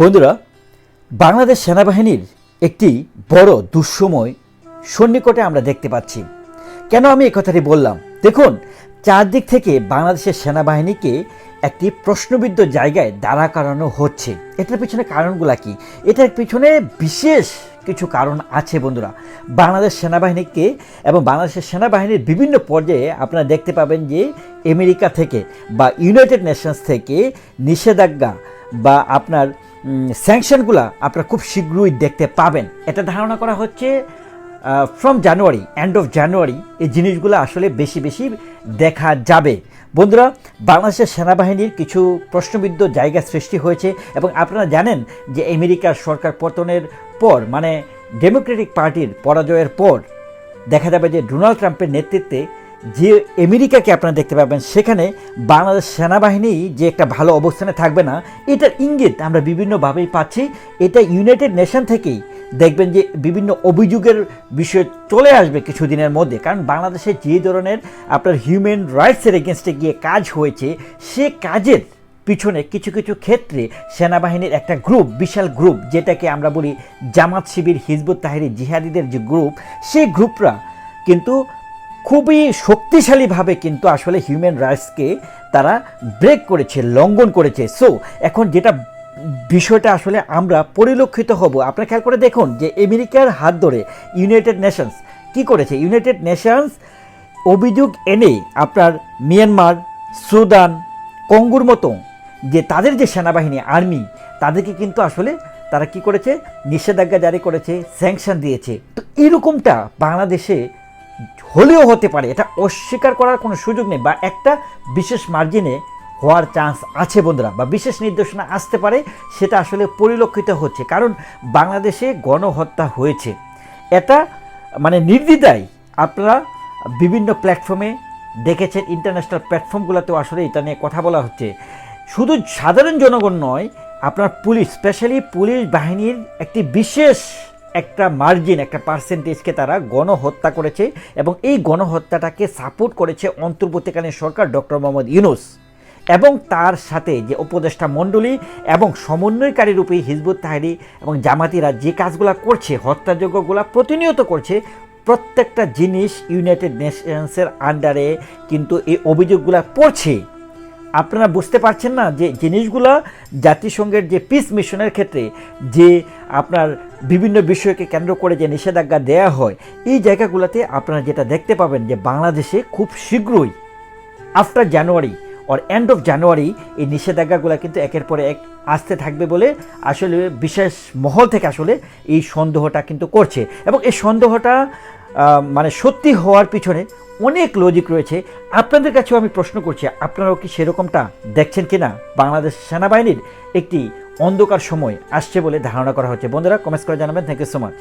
বন্ধুরা, বাংলাদেশ সেনাবাহিনীর একটি বড় দুঃসময় সন্নিকটে আমরা দেখতে পাচ্ছি। কেন আমি এই কথাটি বললাম? দেখুন, চারদিক থেকে বাংলাদেশের সেনাবাহিনীকে একটি প্রশ্নবিদ্ধ জায়গায় দাঁড়া করানো হচ্ছে। এটার পিছনে কারণগুলো কি? এটার পিছনে বিশেষ কিছু কারণ আছে বন্ধুরা। বাংলাদেশ সেনাবাহিনীকে এবং বাংলাদেশের সেনাবাহিনীর বিভিন্ন পর্যায়ে আপনারা দেখতে পাবেন যে আমেরিকা থেকে বা ইউনাইটেড নেশনস থেকে নিষেধাজ্ঞা বা আপনার স্যাংশনগুলো আপনারা খুব শীঘ্রই দেখতে পাবেন। এটা ধারণা করা হচ্ছে from January end of January এই জিনিসগুলো আসলে বেশি বেশি দেখা যাবে। বন্ধুরা, বাংলাদেশের সেনাবাহিনীর কিছু প্রশ্নবিদ্ধ জায়গা সৃষ্টি হয়েছে এবং আপনারা জানেন যে আমেরিকার সরকার পতনের পর মানে ডেমোক্রেটিক পার্টির পরাজয়ের পর, দেখা যাবে যে ডোনাল্ড ট্রাম্পের নেতৃত্বে যে আমেরিকাকে আপনারা দেখতে পাবেন, সেখানে বাংলাদেশ সেনাবাহিনী যে একটা ভালো অবস্থানে থাকবে না, এটার ইঙ্গিত আমরা বিভিন্নভাবেই পাচ্ছি। এটা ইউনাইটেড নেশন থেকেই দেখবেন যে বিভিন্ন অভিযোগের বিষয় চলে আসবে কিছুদিনের মধ্যে। কারণ বাংলাদেশে যে ধরনের আপনার হিউম্যান রাইটসের এগেনস্টে গিয়ে কাজ হয়েছে, সে কাজের পিছনে কিছু কিছু ক্ষেত্রে সেনাবাহিনীর একটা গ্রুপ বিশাল গ্রুপ যেটাকে আমরা বলি জামাত শিবির হিজবুত তাহিরি জিহাদিদের যে গ্রুপ সেই গ্রুপরা কিন্তু খুবই শক্তিশালীভাবে কিন্তু আসলে হিউম্যান রাইটসকে তারা ব্রেক করেছে, লঙ্ঘন করেছে। সো এখন যেটা বিষয়টা আসলে আমরা পরিলক্ষিত হব, আপনারা খেয়াল করে দেখুন যে আমেরিকার হাত ধরে ইউনাইটেড নেশনস কি করেছে? ইউনাইটেড নেশনস অভিযোগ এনে আপনার মিয়ানমার, সুদান, কঙ্গুর মতো যে তাদের যে সেনাবাহিনী, আর্মি, তাদেরকে কিন্তু আসলে তারা কি করেছে? নিষেধাজ্ঞা জারি করেছে স্যাংশন দিয়েছে। তো এরকমটা বাংলাদেশে হলেও হতে পারে, এটা অস্বীকার করার কোনো সুযোগ নেই বা একটা বিশেষ মার্জিনে হওয়ার চান্স আছে বন্ধুরা বা বিশেষ নির্দেশনা আসতে পারে, সেটা আসলে পরিলক্ষিত হচ্ছে। কারণ বাংলাদেশে গণহত্যা হয়েছে। এটা মানে নির্দ্বিধায় আপনারা বিভিন্ন প্ল্যাটফর্মে দেখেছেন ইন্টারন্যাশনাল প্ল্যাটফর্মগুলোতেও আসলে এটা নিয়ে কথা বলা হচ্ছে। শুধু সাধারণ জনগণ নয়, আপনার পুলিশ স্পেশালি পুলিশ বাহিনীর একটি বিশেষ একটা মার্জিন একটা পার্সেন্টেজকে তারা গণহত্যা করেছে এবং এই গণহত্যাটাকে সাপোর্ট করেছে অন্তর্বর্তীকালীন সরকার ডক্টর মোহাম্মদ ইউনুস। এবং তার সাথে যে উপদেষ্টা মণ্ডলী এবং সমন্বয়কারী রূপে হিজবুত তাহারি এবং জামাতিরা যে কাজগুলো করছে হত্যাযোগ্যগুলো প্রতিনিয়ত করছে, প্রত্যেকটা জিনিস ইউনাইটেড নেশনসের আন্ডারে কিন্তু এই অভিযোগগুলো পড়ছে। আপনারা বুঝতে পারছেন না যে জিনিসগুলো জাতিসংঘের যে পিস মিশনের ক্ষেত্রে যে আপনার বিভিন্ন বিষয়কে কেন্দ্র করে যে নিষেধাজ্ঞা দেয়া হয়, এই জায়গাগুলোতে আপনারা যেটা দেখতে পাবেন যে বাংলাদেশে খুব শীঘ্রই after January or end of January এই নিষেধাজ্ঞাগুলো কিন্তু একের পরে এক আসতে থাকবে বলে আসলে বিশেষ মহল থেকে আসলে এই সন্দেহটা কিন্তু করছে। এবং এই সন্দেহটা মানে সত্যি হওয়ার পিছনে অনেক লজিক রয়েছে। আপনাদের কাছেও আমি প্রশ্ন করছি, আপনারাও কি সেরকমটা দেখছেন কি না বাংলাদেশ সেনাবাহিনীর একটি অন্ধকার সময় আসছে বলে ধারণা করা হচ্ছে। বন্ধুরা কমেন্টস করে জানাবেন। Thank you so much